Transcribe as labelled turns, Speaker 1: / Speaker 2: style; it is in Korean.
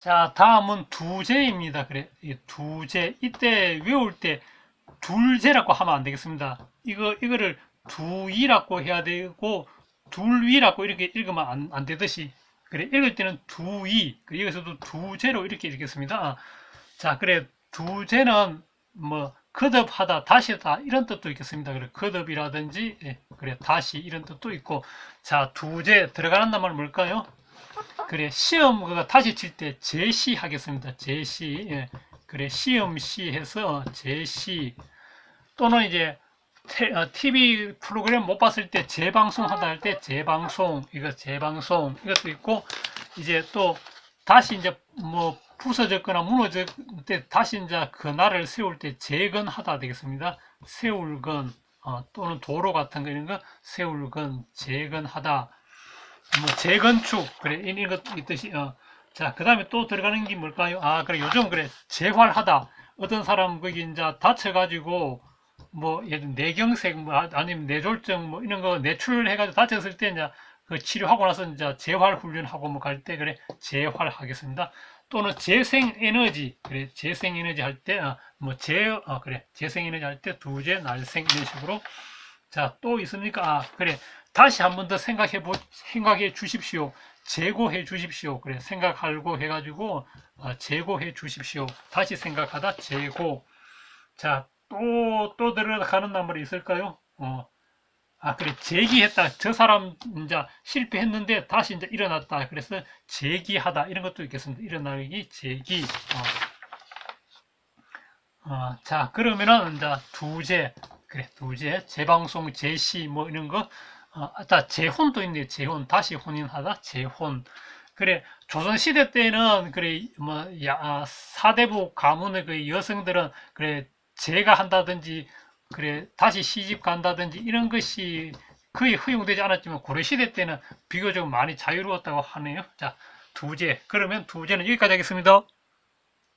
Speaker 1: 자, 다음은 두제입니다. 그래, 이 두제. 이때 외울 때 둘제라고 하면 안 되겠습니다. 이거, 이거를 두이라고 해야 되고, 둘위라고 이렇게 읽으면 안, 안 되듯이. 그래, 읽을 때는 두이. 그래, 여기서도 두제로 이렇게 읽겠습니다. 자, 그래, 두제는 뭐, 거듭하다, 다시다, 이런 뜻도 있겠습니다. 그래, 거듭이라든지, 예, 그래, 다시, 이런 뜻도 있고. 자, 두제 들어가는 말 뭘까요? 그래 시험 다시 칠 때 제시 하겠습니다. 제시 예. 그래 시험 시 해서 제시 또는 이제 테- 어, TV 프로그램 못 봤을 때 재방송 하다 할 때 재방송 이거 재방송 이것도 있고 이제 또 다시 이제 뭐 부서졌거나 무너질 때 다시 이제 그날을 세울 때 재건하다 되겠습니다. 세울건 어, 또는 도로 같은 거 이런 거 세울건 재건하다 뭐 재건축 그래 이런 것 있듯이 어. 자 그다음에 또 들어가는 게 뭘까요? 아 그래 요즘 그래 재활하다 어떤 사람 거기 이제 다쳐가지고 뭐 예를 뇌경색 뭐 아- 아니면 뇌졸중 뭐 이런 거 뇌출해가지고 다쳤을 때 이제 그 치료하고 나서 이제 재활 훈련하고 뭐 갈 때 그래 재활하겠습니다. 또는 재생 에너지 그래 재생 에너지 할 때 뭐재 어, 그래 재생 에너지 할 때 두재 날생 이런 식으로 자 또 있습니까? 아 그래 다시 한 번 더 생각해 보 생각해 주십시오. 재고해 주십시오. 그래 생각하고 해가지고 어, 재고해 주십시오. 다시 생각하다 재고. 자 또 또 들어가는 나물이 있을까요? 어. 아 그래 재기했다. 저 사람 이제 실패했는데 다시 이제 일어났다. 그래서 재기하다 이런 것도 있겠습니다. 일어나기 재기. 어. 어, 자 그러면은 이제 두제 그래 두제 재방송 제시 뭐 이런 거 어, 아따 재혼도 있네 재혼 다시 혼인하다 재혼 그래 조선 시대 때는 그래 뭐 야, 아, 사대부 가문의 그 여성들은 그래 재가 한다든지 그래 다시 시집 간다든지 이런 것이 거의 허용되지 않았지만 고려 시대 때는 비교적 많이 자유로웠다고 하네요. 자 두제 그러면 두제는 여기까지 하겠습니다.